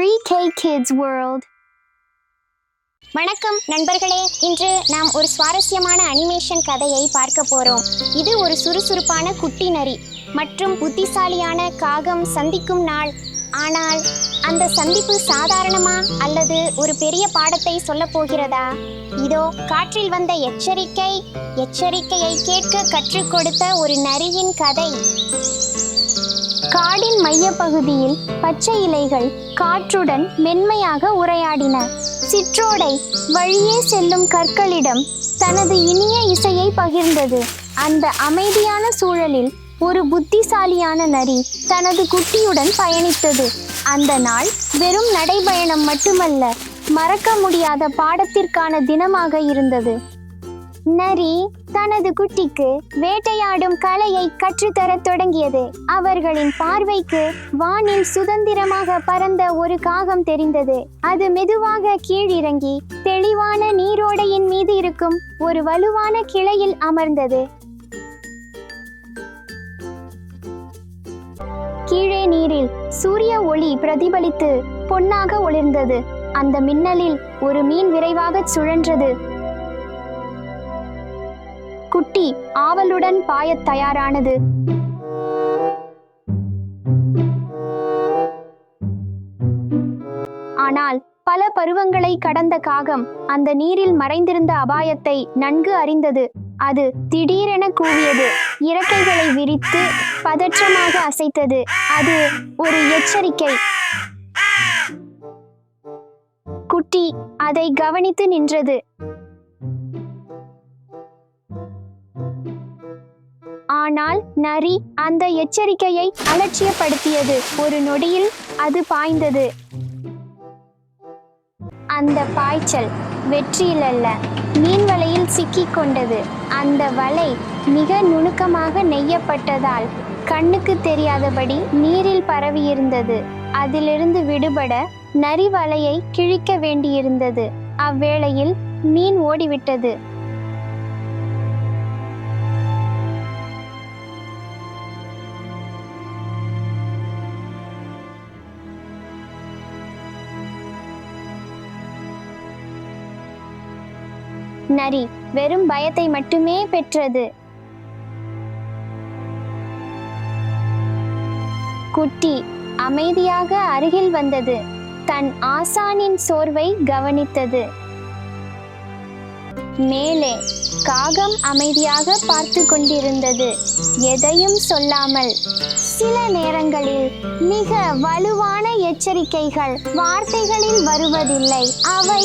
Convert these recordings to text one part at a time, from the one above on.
3K Kids World. வணக்கம் நண்பர்களே. இன்று நாம் ஒரு சுவாரஸ்யமான அனிமேஷன் கதையை பார்க்க போறோம். இது ஒரு சுறுசுறுப்பான குட்டி நரி மற்றும் புத்திசாலியான காகம் சந்திக்கும் நாள். ஆனால் அந்த சந்திப்பு சாதாரணமா அல்லது ஒரு பெரிய பாடத்தை சொல்லப் போகிறதா? இதோ காற்றில் வந்த எச்சரிக்கை எச்சரிக்கையை கேட்க கற்றுக் கொடுத்த ஒரு நரியின் கதை. காடின் மையப்பகுதியில் பச்சை இலைகள் காற்றுடன் மென்மையாக உரையாடின. சிற்றோடை வழியே செல்லும் கற்களிடம் தனது இனிய இசையை பகிர்ந்தது. அந்த அமைதியான சூழலில் ஒரு புத்திசாலியான நரி தனது குட்டியுடன் பயணித்தது. அந்த நாள் வெறும் நடைபயணம் மட்டுமல்ல மறக்க முடியாத பாடத்திற்கான தினமாக இருந்தது. நரி தனது குட்டிக்கு வேட்டையாடும் கலையை கற்றுத்தரத் தொடங்கியது. அவர்களின் பார்வைக்கு வானில் சுதந்திரமாக பறந்த ஒரு காகம் தெரிந்தது. அது மெதுவாக கீழிறங்கி தெளிவான நீரோடையின் மீது இருக்கும் ஒரு வலுவான கிளையில் அமர்ந்தது. கீழே நீரில் சூரிய ஒளி பிரதிபலித்து பொன்னாக ஒளிர்ந்தது. அந்த மின்னலில் ஒரு மீன் விரைவாகச் சுழன்றது. குட்டி ஆவலுடன் பாயத் தயாரானது. ஆனால் பல பருவங்களை கடந்த காகம் அந்த நீரில் மறைந்திருந்த அபாயத்தை நன்கு அறிந்தது. அது திடீரென கூவியது. இறக்கைகளை விரித்து பதற்றமாக அசைத்தது. அது ஒரு எச்சரிக்கை. குட்டி அதை கவனித்து நின்றது. ஆனால் நரி அந்த எச்சரிக்கையை அலட்சியப்படுத்தியது. ஒரு நொடியில் அது பாய்ந்தது. அந்த பாய்ச்சல் வெற்றியில் அல்ல மீன் வலையில் சிக்கிக் கொண்டது. அந்த வலை மிக நுணுக்கமாக நெய்யப்பட்டதால் கண்ணுக்கு தெரியாதபடி நீரில் பரவியிருந்தது. அதிலிருந்து விடுபட நரி வலையை கிழிக்க வேண்டியிருந்தது. அவ்வேளையில் மீன் ஓடிவிட்டது. நரி வெறும் பயத்தை மட்டுமே பெற்றது. குட்டி அமைதியாக அருகில் வந்தது. தன் ஆசானின் சோர்வை கவனித்தது. மேலே காகம் அமைதியாக பார்த்து கொண்டிருந்தது. எதையும் சொல்லாமல் சில நேரங்களில் மிக வலுவான எச்சரிக்கைகள் வார்த்தைகளில் வருவதில்லை. அவை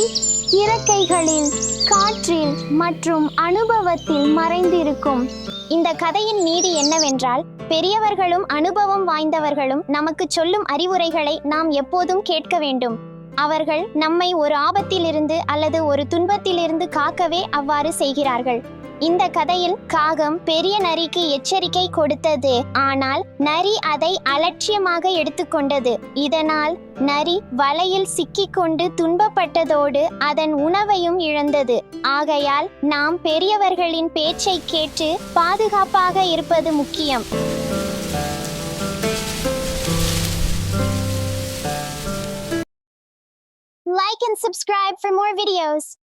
இறக்கைகளில் காற்றில் மற்றும் அனுபவத்தில் மறைந்திருக்கும். இந்த கதையின் நீதி என்னவென்றால் பெரியவர்களும் அனுபவம் வாய்ந்தவர்களும் நமக்கு சொல்லும் அறிவுரைகளை நாம் எப்போதும் கேட்க வேண்டும். அவர்கள் நம்மை ஒரு ஆபத்திலிருந்து அல்லது ஒரு துன்பத்திலிருந்து காக்கவே அவ்வாறு செய்கிறார்கள். இந்த கதையில் காகம் பெரிய நரிக்கு எச்சரிக்கை கொடுத்தது. ஆனால் நரி அதை அலட்சியமாக எடுத்துக்கொண்டது. இதனால் நரி வலையில் சிக்கிக்கொண்டு துன்பப்பட்டதோடு அதன் உணவையும் இழந்தது. ஆகையால் நாம் பெரியவர்களின் பேச்சை கேட்டு பாதுகாப்பாக இருப்பது முக்கியம். Like and subscribe for more videos.